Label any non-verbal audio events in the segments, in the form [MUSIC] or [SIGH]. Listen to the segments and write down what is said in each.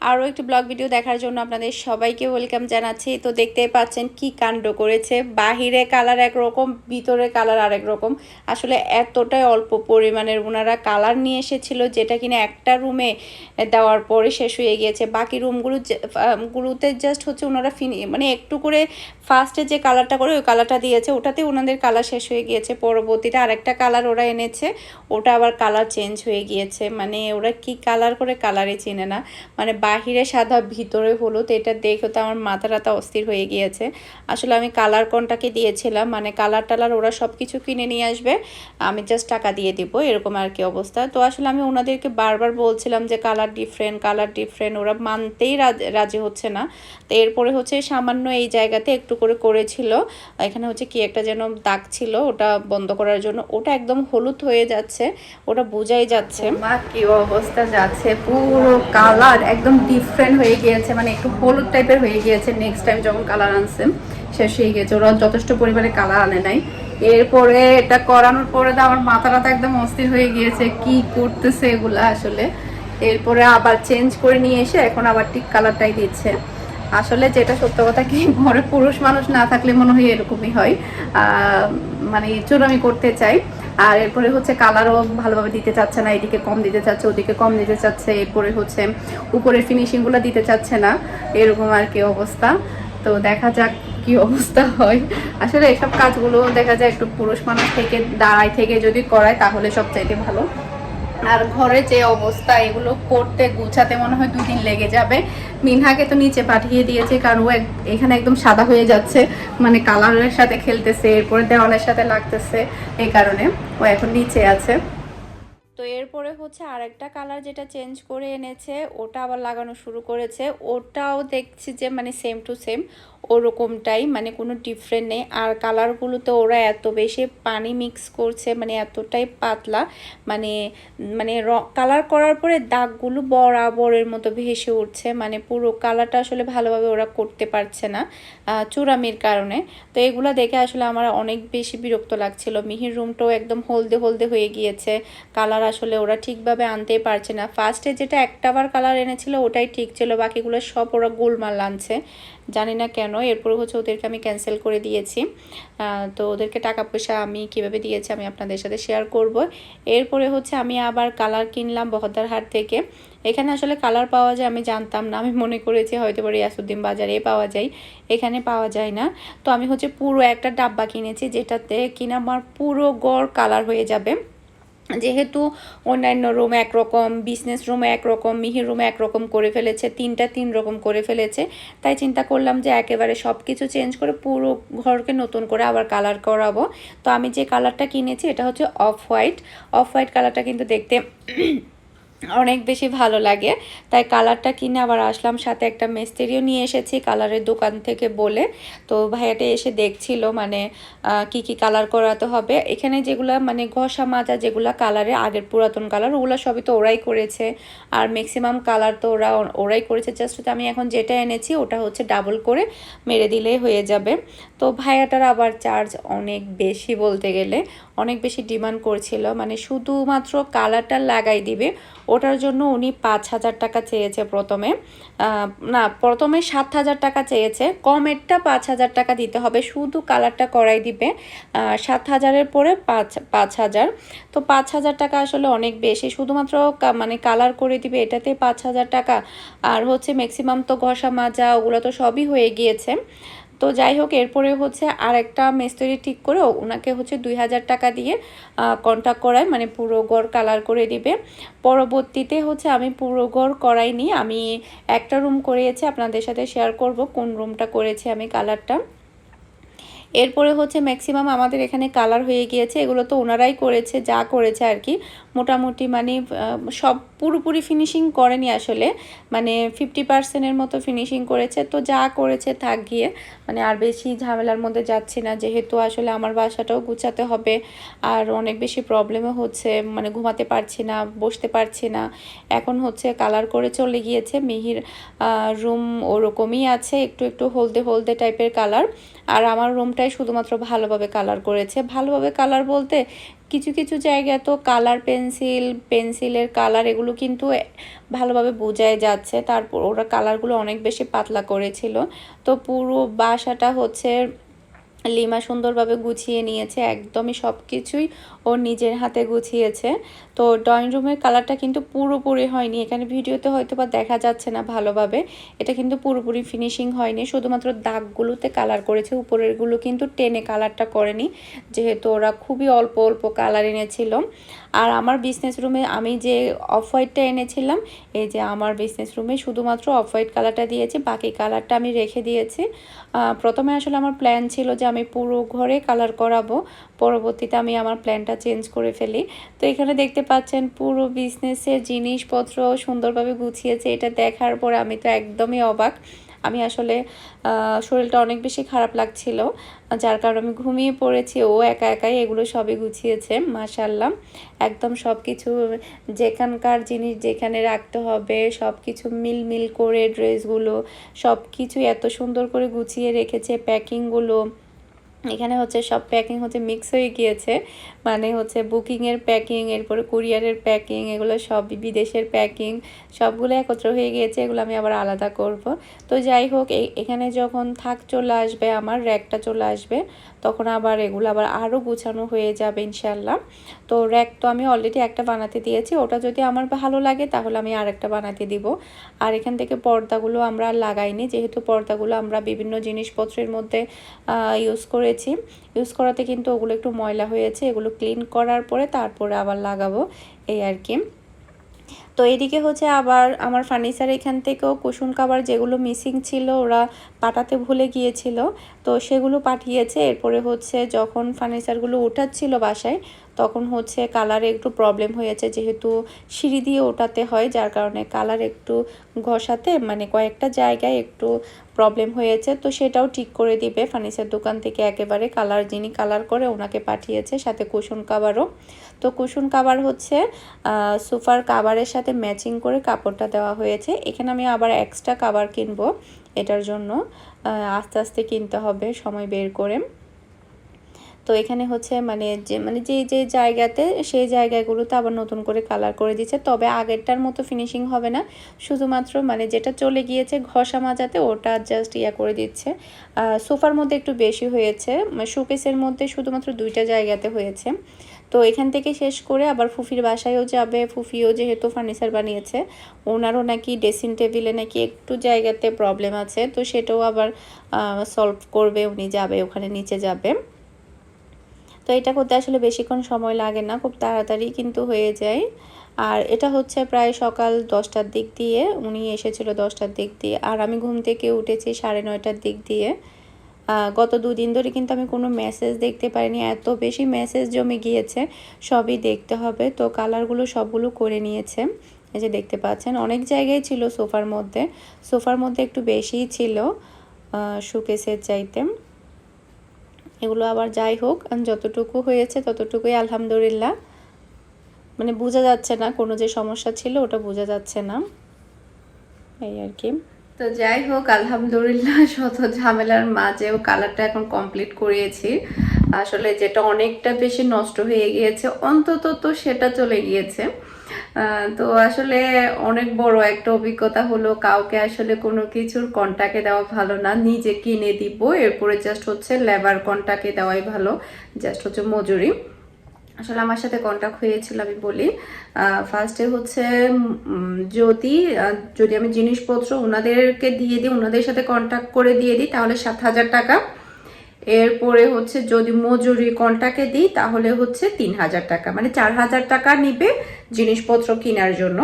আরও একটি blog video দেখার জন্য আপনাদের সবাইকে ওয়েলকাম জানাচ্ছি। তো দেখতেই পাচ্ছেন কি কাণ্ড করেছে। বাহিরে কালার একরকম ভিতরে কালার আরেক রকম। আসলে এতটাই অল্প পরিমাণের ওনারা কালার নিয়ে এসেছিল যেটা কিনা একটা রুমে দেওয়ার পরে শেষ হয়ে গিয়েছে। বাকি রুমগুলো গুলোতে জাস্ট হচ্ছে ওনারা ফিনি মানে একটু করে ফার্স্টে যে কালারটা করে ওই কালারটা দিয়েছে। ওটাতে ওনাদের কালার শেষ হয়ে গিয়েছে। পরবর্তীতে আরেকটা কালার ওরা এনেছে। ওটা আবার কালার চেঞ্জ হয়ে গিয়েছে। মানে ওরা কি কালার করে কালারে চিনে না। মানে বাহিরে সাদা, ভিতরে হলুদ, এটা দেখে তো আমার মাথা টাথা অস্থির হয়ে গিয়েছে। আসলে আমি কালার কোনটাকে দিয়েছিলাম মানে কালার টালার ওরা সব কিছু কিনে নিয়ে আসবে, আমি জাস্ট টাকা দিয়ে দিব, এরকম আর কি অবস্থা। তো আসলে আমি ওনাদেরকে বারবার বলছিলাম যে কালার ডিফারেন্ট কালার ডিফারেন্ট ওরা মানতেই রাজি হচ্ছে না। তো এরপরে হচ্ছে সামান্য এই জায়গাতে একটু করে করেছিল, এখানে হচ্ছে কি একটা যেন দাগ ছিল, ওটা বন্ধ করার জন্য, ওটা একদম হলুদ হয়ে যাচ্ছে, ওটা বোঝাই যাচ্ছে। মা কি অবস্থা যাচ্ছে, পুরো কালার একদম ডিফারেন্ট হয়ে গিয়েছে মানে একটু হলুদ টাইপের হয়ে গিয়েছে নেক্সট টাইম যখন কালার আনছে, শেষ হয়ে গিয়েছে। ওরা যথেষ্ট পরিমাণে কালার আনে নাই। এরপরে এটা করানোর পরে তো আমার মাথা টাথা একদম অস্থির হয়ে গিয়েছে, কি করতেছে এগুলা আসলে। এরপরে আবার চেঞ্জ করে নিয়ে এসে এখন আবার ঠিক কালারটাই দিচ্ছে। আসলে যেটা সত্য কথা কি, ঘরে পুরুষ মানুষ না থাকলে মনে হয় এরকমই হয়। মানে চুরামি করতে চাই। আর এরপরে হচ্ছে কালারও ভালোভাবে দিতে চাচ্ছে না, এদিকে কম দিতে চাচ্ছে, ওদিকে কম দিতে চাচ্ছে, এরপরে হচ্ছে উপরের ফিনিশিংগুলো দিতে চাচ্ছে না, এরকম আর কি অবস্থা। তো দেখা যাক কি অবস্থা হয়। আসলে এসব কাজগুলো দেখা যায় একটু পুরুষ মানুষ থেকে, দাঁড়ায় থেকে যদি করায় তাহলে সব চাইতে ভালো। আর ঘরে যে অবস্থা, এগুলো করতে গুছাতে মনে হয় দুদিন লেগে যাবে। মিনহাকে তো নিচে পাঠিয়ে দিয়েছে, কারণ ও এখানে একদম সাদা হয়ে যাচ্ছে। মানে কালারের সাথে খেলতেছে, এরপরে দেওয়ালের সাথে লাগতেছে এই কারণে ও এখন নিচে আছে। তো এরপরে হচ্ছে আরেকটা কালার যেটা চেঞ্জ করে এনেছে, ওটা আবার লাগানো শুরু করেছে। ওটাও দেখছি যে মানে সেম টু সেম ওরকমটাই মানে কোনো ডিফারেন্ট নেই। আর কালারগুলোতে ওরা এত বেশি পানি মিক্স করছে মানে এতটাই পাতলা মানে মানে কালার করার পরে দাগগুলো বরাবরের মতো ভেসে উঠছে। মানে পুরো কালারটা আসলে ভালোভাবে ওরা করতে পারছে না চূড়ামির কারণে। তো এগুলো দেখে আসলে আমার অনেক বেশি বিরক্ত লাগছিল। মিহির রুমটাও একদম হলদে হলদে হয়ে গিয়েছে। কালার আসলে ওরা ঠিকভাবে আনতেই পারছে না। ফার্স্টে যেটা একটাবার কালার এনেছিল, ওটাই ঠিক ছিল। বাকিগুলো সব ওরা গোলমাল আনছে। জানি না কেন, এরপরে হচ্ছে ওদেরকে আমি ক্যান্সেল করে দিয়েছি। তো ওদেরকে টাকা পয়সা আমি কীভাবে দিয়েছি আমি আপনাদের সাথে শেয়ার করব। এরপরে হচ্ছে আমি আবার কালার কিনলাম বহদ্দার হাট থেকে। এখানে আসলে কালার পাওয়া যায় আমি জানতাম না, আমি মনে করেছি হয়তো বা রিয়াসুদ্দিন বাজারে পাওয়া যায়, এখানে পাওয়া যায় না। তো আমি হচ্ছে পুরো একটা ডাব্বা কিনেছি যেটাতে কিনা আমার পুরো গড় কালার হয়ে যাবে। যেহেতু অন্যান্য রুম একরকম বিজনেস রুম একরকম মিহির রুমে একরকম করে ফেলেছে, তিনটা তিন রকম করে ফেলেছে, তাই চিন্তা করলাম যে একেবারে সব কিছু চেঞ্জ করে পুরো ঘরকে নতুন করে আবার কালার করাবো। তো আমি যে কালারটা কিনেছি, এটা হচ্ছে অফ হোয়াইট অফ হোয়াইট কালারটা কিন্তু দেখতে অনেক বেশি ভালো লাগে। তাই কালারটা কিনে আবার আসলাম, সাথে একটা মিস্ত্রিও নিয়ে এসেছি কালারের দোকান থেকে বলে। তো ভাইয়াটা এসে দেখছিল মানে কি কি কালার করাতে হবে। এখানে যেগুলো মানে ঘষা মাজা যেগুলো কালারে, আগের পুরাতন কালার, ওগুলো সবই তো ওরাই করেছে। আর ম্যাক্সিমাম কালার তো ওরা ওরাই করেছে। জাস্ট আমি এখন যেটা এনেছি, ওটা হচ্ছে ডাবল করে মেরে দিলেই হয়ে যাবে। তো ভাইয়াটার আবার চার্জ অনেক বেশি বলতে গেলে। অনেক বেশি ডিমান্ড করছিল। মানে শুধুমাত্র কালারটা লাগাই দিবে, ওটার জন্য উনি পাঁচ হাজার টাকা চেয়েছে প্রথমে। না, প্রথমে সাত হাজার টাকা চেয়েছে কমেরটা পাঁচ হাজার টাকা দিতে হবে, শুধু কালারটা করাই দিবে। সাত হাজারের পরে পাঁচ পাঁচ হাজার। তো পাঁচ হাজার টাকা আসলে অনেক বেশি, শুধুমাত্র মানে কালার করে দিবে, এটাতে পাঁচ হাজার টাকা। আর হচ্ছে ম্যাক্সিমাম তো ঘষা মাজা, ওগুলো তো সবই হয়ে গিয়েছে। তো যাই হোক, এরপরে হচ্ছে আর একটা মেস্তরি ঠিক করে ওনাকে হচ্ছে দুই হাজার টাকা দিয়ে কন্ট্যাক্ট করায় মানে পুরো গড় কালার করে দিবে। পরবর্তীতে হচ্ছে আমি পুরো গড় করাইনি, আমি একটা রুম করিয়েছি আপনাদের সাথে শেয়ার করব কোন রুমটা করেছি আমি কালারটা এরপরে হচ্ছে ম্যাক্সিমাম আমাদের এখানে কালার হয়ে গিয়েছে, এগুলো তো ওনারাই করেছে, যা করেছে আর কি। মোটামুটি মানে সব পুরোপুরি ফিনিশিং করেনি আসলে। মানে ফিফটি পার্সেন্টের মতো ফিনিশিং করেছে, তো যা করেছে থাক গিয়ে। মানে আর বেশি ঝামেলার মধ্যে যাচ্ছি না, যেহেতু আসলে আমার বাসাটাও গুছাতে হবে। আর অনেক বেশি প্রবলেমও হচ্ছে মানে ঘুমাতে পারছি না, বসতে পারছি না। এখন হচ্ছে কালার করে চলে গিয়েছে, মিহির রুম ওরকমই আছে, একটু একটু হলদে হলদে টাইপের কালার। আর আমার রুমটাই শুধুমাত্র ভালোভাবে কালার করেছে। ভালোভাবে কালার বলতে কিছু কিছু জায়গায় তো কালার পেন্সিল পেন্সিলের কালার এগুলো কিন্তু ভালোভাবে বোঝায় যাচ্ছে। তারপর ওরা কালারগুলো অনেক বেশি পাতলা করেছিল। তো পুরো বাসাটা হচ্ছে লিমা সুন্দরভাবে গুছিয়ে নিয়েছে, একদমই সব কিছুই ও নিজের হাতে গুছিয়েছে। তো ড্রয়িং রুমের কালারটা কিন্তু পুরোপুরি হয়নি, এখানে ভিডিওতে হয়তো বা দেখা যাচ্ছে না ভালোভাবে, এটা কিন্তু পুরোপুরি ফিনিশিং হয়নি, শুধুমাত্র দাগগুলোতে কালার করেছে, উপরেরগুলো কিন্তু টেনে কালারটা করেনি, যেহেতু ওরা খুবই অল্প অল্প কালার এনেছিল। আর আমার বিজনেস রুমে আমি যে অফ হোয়াইটটা এনেছিলাম, এই যে আমার বিজনেস রুমে শুধুমাত্র অফ হোয়াইট কালারটা দিয়েছি, বাকি কালারটা আমি রেখে দিয়েছি। প্রথমে আসলে আমার প্ল্যান ছিল যে আমি পুরো ঘরে কালার করাবো, পরবর্তীতে আমি আমার প্ল্যানটা চেঞ্জ করে ফেলি। তো এখানে দেখতে পাচ্ছেন পুরো বিজনেসের জিনিসপত্র সুন্দরভাবে গুছিয়েছে, এটা দেখার পরে আমি তো একদমই অবাক। আমি আসলে শরীরটা অনেক বেশি খারাপ লাগছিল, যার কারণে আমি ঘুমিয়ে পড়েছি, ও একা একাই এগুলো সবই গুছিয়েছে মাশাল্লাহ একদম সব কিছু যেখানকার জিনিস যেখানে রাখতে হবে সব কিছু মিল মিল করে ড্রেসগুলো সব কিছু এত সুন্দর করে গুছিয়ে রেখেছে, প্যাকিংগুলো। এখানে হচ্ছে সব প্যাকিং হচ্ছে মিক্স হয়ে গিয়েছে মানে হচ্ছে বুকিংয়ের প্যাকিং এরপরে কুরিয়ারের প্যাকিং এগুলো সব বিদেশের প্যাকিং সবগুলো একত্র হয়ে গিয়েছে, এগুলো আমি আবার আলাদা করব। তো যাই হোক এখানে যখন থাক চলে আসবে, আমার র্যাকটা চলে আসবে, তখন আবার এগুলো আবার আরও গুছানো হয়ে যাবে ইনশাল্লাহ তো র্যাক তো আমি অলরেডি একটা বানাতে দিয়েছি, ওটা যদি আমার ভালো লাগে, তাহলে আমি আরেকটা বানাতে দিব। আর এখান থেকে পর্দাগুলো আমরা লাগাইনি, যেহেতু পর্দাগুলো আমরা বিভিন্ন জিনিসপত্রের মধ্যে ইউজ করেছি। ইউজ করাতে কিন্তু ওগুলো একটু ময়লা হয়েছে, এগুলো ক্লিন করার পরে তারপরে আবার লাগাবো এই আর কি। তো এদিকে হচ্ছে আবার আমার ফার্নিচার এখান থেকেও কুসুন কাবার যেগুলো মিসিং ছিল ওরা পাঠাতে ভুলে গিয়েছিল। তো সেগুলো পাঠিয়েছে। এরপরে হচ্ছে যখন ফার্নিচারগুলো উঠাচ্ছিল বাসায়, তখন হচ্ছে কালারে একটু প্রবলেম হয়েছে। যেহেতু সিঁড়ি দিয়ে ওঠাতে হয়, যার কারণে কালার একটু ঘষাতে মানে কয়েকটা জায়গায় একটু প্রবলেম হয়েছে। তো সেটাও ঠিক করে দিবে ফার্নিচার দোকান থেকে একেবারে। কালার যিনি কালার করে ওনাকে পাঠিয়েছে, সাথে কুসুন কাবারও তো কুসুন কাবার হচ্ছে সোফার কাবারের সাথে ম্যাচিং করে কাপড়টা দেওয়া হয়েছে। এখানে আমি আবার এক্সট্রা কাবার কিনবো। এটার জন্য আস্তে আস্তে কিনতে হবে, সময় বের করে। তো এখানে হচ্ছে মানে যে মানে যে যে জায়গাতে, সেই জায়গাগুলোতে আবার নতুন করে কালার করে দিচ্ছে। তবে আগেরটার মতো ফিনিশিং হবে না। শুধুমাত্র মানে যেটা চলে গিয়েছে ঘষা মাজাতে, ওটা জাস্ট ইয়া করে দিচ্ছে। সোফার মধ্যে একটু বেশি হয়েছে। শোকেসের মধ্যে শুধুমাত্র দুইটা জায়গাতে হয়েছে। তো এখান থেকে শেষ করে আবার ফুফির বাসায়ও যাবে। ফুফিও যেহেতু ফার্নিচার বানিয়েছে, ওনারও নাকি ড্রেসিং টেবিলে নাকি একটু জায়গাতে প্রবলেম আছে, তো সেটাও আবার সলভ করবে, উনি যাবে, ওখানে নিচে যাবে। তো এটা করতে আসলে বেশিক্ষণ সময় লাগে না, খুব তাড়াতাড়ি কিন্তু হয়ে যায়। আর এটা হচ্ছে প্রায় সকাল দশটার দিক দিয়ে, উনি এসেছিল দশটার দিক দিয়ে। আর আমি ঘুম থেকে উঠেছি সাড়ে নয়টার দিক দিয়ে। গত দুদিন ধরে কিন্তু আমি কোনো মেসেজ দেখতে পারিনি। এত বেশি মেসেজ জমে গিয়েছে, সবই দেখতে হবে। তো কালারগুলো সবগুলো করে নিয়েছে। এই যে দেখতে পাচ্ছেন, অনেক জায়গায় ছিল সোফার মধ্যে। সোফার মধ্যে একটু বেশিই ছিল শুকেসের চাইতে। এগুলো আবার যাই হোক যতটুকু হয়েছে ততটুকুই আলহামদুলিল্লাহ। মানে বোঝা যাচ্ছে না, কোনো যে সমস্যা ছিল ওটা বোঝা যাচ্ছে না। এই আর কি। তো যাই হোক, আলহামদুলিল্লাহ [LAUGHS] শত ঝামেলার মাঝেও কালারটা এখন কমপ্লিট করিয়েছি। আসলে যেটা অনেকটা বেশি নষ্ট হয়ে গিয়েছে, অন্তত তো সেটা চলে গিয়েছে। তো আসলে অনেক বড় একটা অভিজ্ঞতা হলো, কাউকে আসলে কোনো কিছুর কন্টাকে দেওয়া ভালো না। নিজে কিনে দিব, এরপরে জাস্ট হচ্ছে লেবার কন্টাকে দেওয়াই ভালো জাস্ট হচ্ছে মজুরি। আসলে আমার সাথে কন্ট্যাক্ট হয়েছিল, আমি বলি। ফার্স্টে হচ্ছে যদি যদি আমি জিনিসপত্র ওনাদেরকে দিয়ে দিই, ওনাদের সাথে কন্ট্যাক্ট করে দিয়ে দিই, তাহলে সাত হাজার টাকা। এরপরে হচ্ছে, যদি মজুরি কন্ট্যাক্টে দিই, তাহলে হচ্ছে তিন হাজার টাকা। মানে চার হাজার টাকা নিবে জিনিসপত্র কেনার জন্য।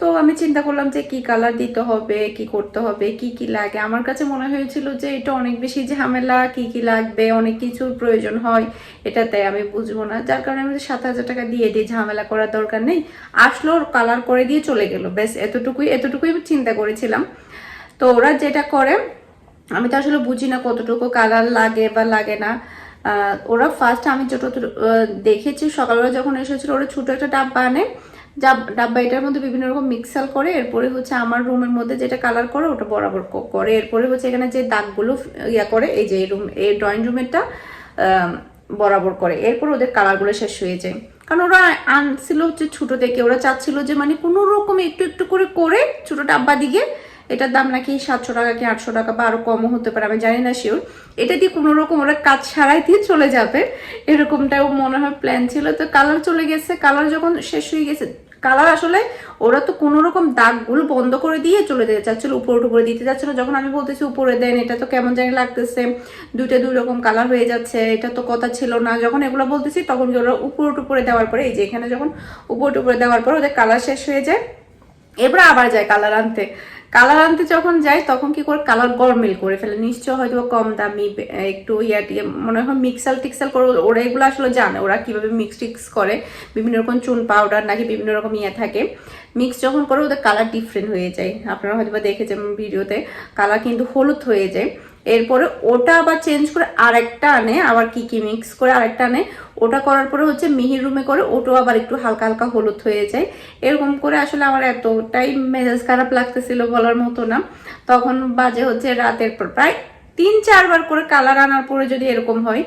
তো আমি চিন্তা করলাম যে কি কালার দিতে হবে, কি করতে হবে, কি কি লাগে। আমার কাছে মনে হয়েছিল যে এটা অনেক বেশি ঝামেলা, কি কি লাগবে, অনেক কিছুর প্রয়োজন হয়, এটাতে আমি বুঝব না। যার কারণে আমি সাত হাজার টাকা দিয়ে দিই ঝামেলা করার দরকার নেই। আসলো কালার করে দিয়ে চলে গেল। বেশ এতটুকুই এতটুকুই চিন্তা করেছিলাম। তো ওরা যেটা করে, আমি তো আসলে বুঝি না কতটুকু কালার লাগে বা লাগে না। ওরা ফার্স্ট আমি ছোট দেখেছি, সকালবেলা যখন এসেছিল, ওরা ছোট একটা ডাব্বা আনে। ডাব্বা এটার মধ্যে বিভিন্ন রকম মিক্সাল করে, এরপরে হচ্ছে আমার রুমের মধ্যে যেটা কালার করে, ওটা বরাবর করে। এরপরে হচ্ছে এখানে যে দাগগুলো ইয়া করে, এই যে রুম এই ড্রয়িং রুমেরটা বরাবর করে। এরপর ওদের কালারগুলো শেষ হয়ে যায়। কারণ ওরা আনছিল হচ্ছে ছোটো থেকে, ওরা চাচ্ছিল যে মানে কোনো রকম একটু একটু করে করে ছোটো ডাব্বা দিকে, এটার দাম নাকি সাতশো টাকা কি আটশো টাকা বা আরও কমও হতে পারে, আমি জানি না শিওর এটা দিয়ে কোনো রকম ওরা কাজ ছাড়াই দিয়ে চলে যাবে। এরকমটাও মনে হয় প্ল্যান ছিল। তো কালার চলে গেছে। কালার যখন শেষ হয়ে গেছে কালার আসলে ওরা তো কোনো রকম দাগগুলো বন্ধ করে দিয়ে চলে যেতে চাচ্ছিল, উপরে উপরে দিতে চাচ্ছিল। যখন আমি বলতেছি উপরে দেন, এটা তো কেমন জানি লাগতেছে, দুইটা দুই রকম কালার হয়ে যাচ্ছে, এটা তো কথা ছিল না। যখন এগুলো বলতেছি তখন ওরা উপরে উপরে দেওয়ার পরে, এই যে এখানে যখন উপরে উপরে দেওয়ার পরে ওদের কালার শেষ হয়ে যায়। এবার আবার যায় কালার আনতে। কালার আনতে যখন যাই, তখন কি করে কালার গরমিল করে ফেলে? নিশ্চয় হয়তো কম দামি একটু ইয়া দিয়ে মনে হয় মিক্সাল টিক্সাল করে ওরা এগুলো আসলে জানে। ওরা কীভাবে মিক্স টিক্স করে, বিভিন্ন রকম চুন পাউডার নাকি বিভিন্ন রকম ইয়ে থাকে। মিক্স যখন করে, ওদের কালার ডিফারেন্ট হয়ে যায়। আপনারা হয়তো দেখেছেন ভিডিওতে কালার কিন্তু হলুদ হয়ে যায়। এরপরে ওটা আবার চেঞ্জ করে আরেকটা আনে, আবার কি কি মিক্স করে আরেকটা আনে। ওটা করার পরে হচ্ছে মিহির রুমে করে, ওটাও আবার একটু হালকা হালকা হলুদ হয়ে যায়। এরকম করে আসলে আমার এতটাই মেজাজ খারাপ লাগতেছিল বলার মতো না। তখন বাজে হচ্ছে রাতের পর, প্রায় তিন চারবার করে কালার আনার পরে যদি এরকম হয়,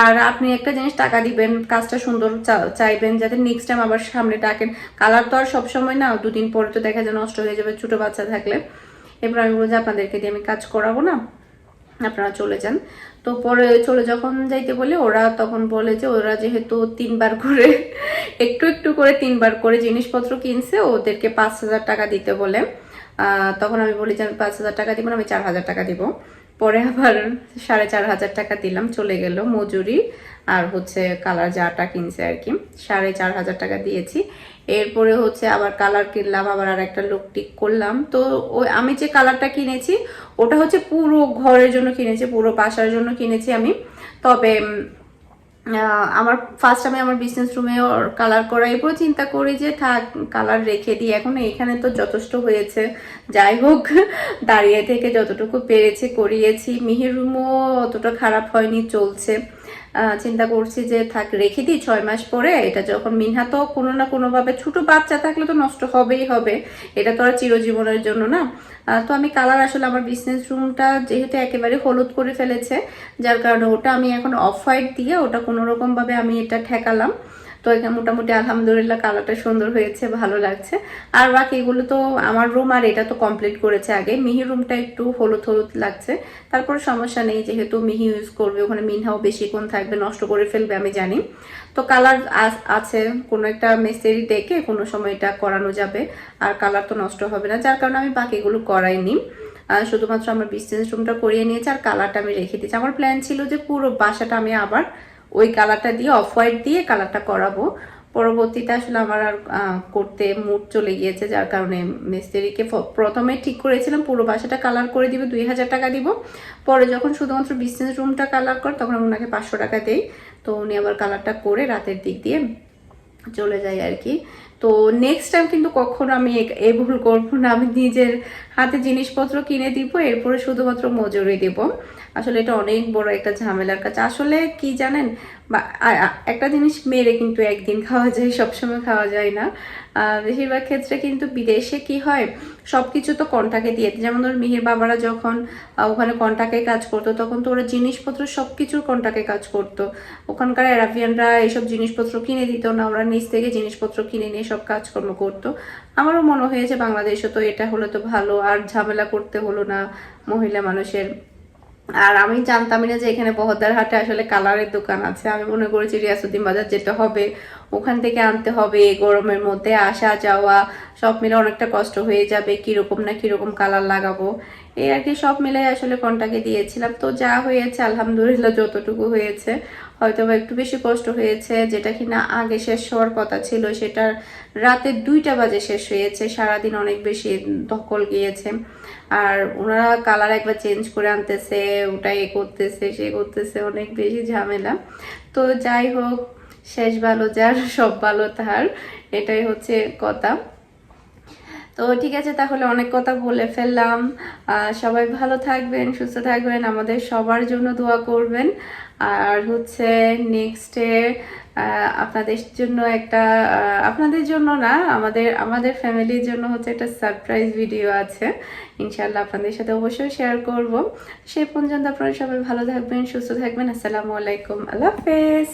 আর আপনি একটা জিনিস টাকা দিবেন, কাজটা সুন্দর চাইবেন যাতে নেক্সট টাইম আবার সামনে ডাকেন। কালার তো আর সবসময় না, দুদিন পরে তো দেখা যায় নষ্ট হয়ে যাবে ছোটো বাচ্চা থাকলে। এবার আমি বলছি আপনাদেরকে দিয়ে আমি কাজ করাবো না। আপনারা চলে যান। তো পরে চলে যখন যাইতে বলে, ওরা তখন বলে যে, ওরা যেহেতু তিনবার করে, একটু একটু করে তিনবার করে জিনিসপত্র কিনছে, ওদেরকে পাঁচ হাজার টাকা দিতে বলে। তখন আমি বলি যে, আমি পাঁচ হাজার টাকা দিব না, আমি চার হাজার টাকা দিব। পরে আবার সাড়ে চার হাজার টাকা দিলাম, চলে গেল মজুরি। আর হচ্ছে কালার যাটা কিনছে আর কি, সাড়ে চার হাজার টাকা দিয়েছি। এরপরে হচ্ছে আবার কালার কিনলাম, আবার আর একটা লুক টিক করলাম। তো ওই আমি যে কালারটা কিনেছি, ওটা হচ্ছে পুরো ঘরের জন্য কিনেছি, পুরো বাসার জন্য কিনেছি আমি। তবে আমার ফার্স্ট আমি আমার বিজনেস রুমে কালার করা এরপর চিন্তা করি যে থাক কালার রেখে দিই। এখন এখানে তো যথেষ্ট হয়েছে। যাই হোক, [LAUGHS] দাঁড়িয়ে থেকে যতটুকু পেরেছি, করিয়েছি। মিহির রুমও অতটা খারাপ হয়নি, চলছে। চিন্তা করছি যে, থাক, রেখে দিই ছয় মাস পরে। এটা যখন মিনহা তো কোনো না কোনোভাবে ছোট বাচ্চা থাকলে তো নষ্ট হবেই হবে। এটা তো আর চিরজীবনের জন্য না। তো আমি কালার আসলে আমার বিজনেস রুমটা যেহেতু একেবারে হলুদ করে ফেলেছে, যার কারণে ওটা আমি এখন অফ হোয়াইট দিয়ে ওটা কোনোরকমভাবে রকম ভাবে আমি এটা ঠেকালাম। তো এখানে মোটামুটি আলহামদুলিল্লাহ কালারটা সুন্দর হয়েছে, ভালো লাগছে। আর বাকি এগুলো তো আমার রুম আর এটা তো কমপ্লিট করেছে আগে। মিহি রুমটা একটু হলুদ হলুদ লাগছে। তারপর সমস্যা নেই, যেহেতু মিহি ইউজ করবে, ওখানে মিনহাও বেশিক্ষণ থাকবে, নষ্ট করে ফেলবে, আমি জানি। তো কালার আছে, কোনো একটা মিস্ত্রি ডেকে কোনো সময় এটা করানো যাবে, আর কালার তো নষ্ট হবে না। যার কারণে আমি বাকিগুলো করাইনি। শুধুমাত্র আমার বিজনেস রুমটা করিয়ে নিয়েছি, আর কালারটা আমি রেখে দিয়েছি। আমার প্ল্যান ছিল যে পুরো বাসাটা আমি আবার ওই কালারটা দিয়ে অফ হোয়াইট দিয়ে কালারটা করাবো। পরবর্তীতে আসলে আমার আর করতে মুড চলে গিয়েছে, যার কারণে মিস্ত্রিকে প্রথমে ঠিক করেছিলাম, পুরো বাসাটা কালার করে দিবে, দুই হাজার টাকা দিব। পরে যখন শুধুমাত্র বিজনেস রুমটা কালার কর, তখন আমি ওনাকে পাঁচশো টাকা দেই। তো উনি আবার কালারটা করে রাতের দিক দিয়ে চলে যাই আর কি। তো নেক্সট টাইম কিন্তু কখনো আমি এ- ভুল করব না, আমি নিজের হাতে জিনিসপত্র কিনে দিব, এরপরে শুধুমাত্র মজুরি দেব। আসলে এটা অনেক বড় একটা ঝামেলার কাজ। আসলে কি জানেন, বা একটা জিনিস মেরে কিন্তু একদিন খাওয়া যায়, সবসময় খাওয়া যায় না। বেশিরভাগ ক্ষেত্রে কিন্তু বিদেশে কি হয় সব কিছু তো কন্টাকে দিয়ে। যেমন ধর মিহির বাবারা যখন ওখানে কন্টাকে কাজ করতো, তখন তো ওরা জিনিসপত্র সব কিছুর কন্টাকে কাজ করতো। ওখানকার অ্যারাবিয়ানরা এইসব জিনিসপত্র কিনে দিত না, ওরা নিচ থেকে জিনিসপত্র কিনে নিয়ে সব কাজকর্ম করতো। আমারও মনে হয়েছে, বাংলাদেশে তো এটা হলে তো ভালো, আর ঝামেলা করতে হলো না মহিলা মানুষের। আর আমি জানতামই না যে এখানে বহদ্দার হাটে আসলে কালারের দোকান আছে। আমি মনে করেছি রিয়াসুদ্দিন বাজার যেতে হবে, ওখান থেকে আনতে হবে। গরমের মধ্যে আসা, যাওয়া, সব মিলে অনেকটা কষ্ট হয়ে যাবে। কীরকম না কীরকম কালার লাগাবো? এই আর কি সব মিলে আসলে কন্টাকে দিয়েছিলাম। তো যা হয়েছে, আলহামদুলিল্লাহ, যতটুকু হয়েছে। হয়তো বা একটু বেশি কষ্ট হয়েছে, যেটা কিনা আগে শেষ হওয়ার কথা ছিল সেটা রাতে দুইটা বাজে শেষ হয়েছে, সারাদিন অনেক বেশি ধকল গিয়েছে। আর ওনারা কালার একবার চেঞ্জ করে আনতেছে ওটা এ করতেছে, সে করতেছে, অনেক বেশি ঝামেলা। তো যাই হোক, শেষ ভালো যার, সব ভালো তার, এটাই হচ্ছে কথা। তো ঠিক আছে, তাহলে অনেক কথা বলে ফেললাম। সবাই ভালো থাকবেন, সুস্থ থাকবেন, আমাদের সবার জন্য দোয়া করবেন। আর হচ্ছে নেক্সটে আপনাদের জন্য একটা আপনাদের জন্য না, আমাদের আমাদের ফ্যামিলির জন্য হচ্ছে একটা সারপ্রাইজ ভিডিও আছে। ইনশাল্লাহ আপনাদের সাথে অবশ্যই শেয়ার করব। সেই পর্যন্ত আপনারা সবাই ভালো থাকবেন, সুস্থ থাকবেন। আসসালামু আলাইকুম। আল্লাহ হাফেজ।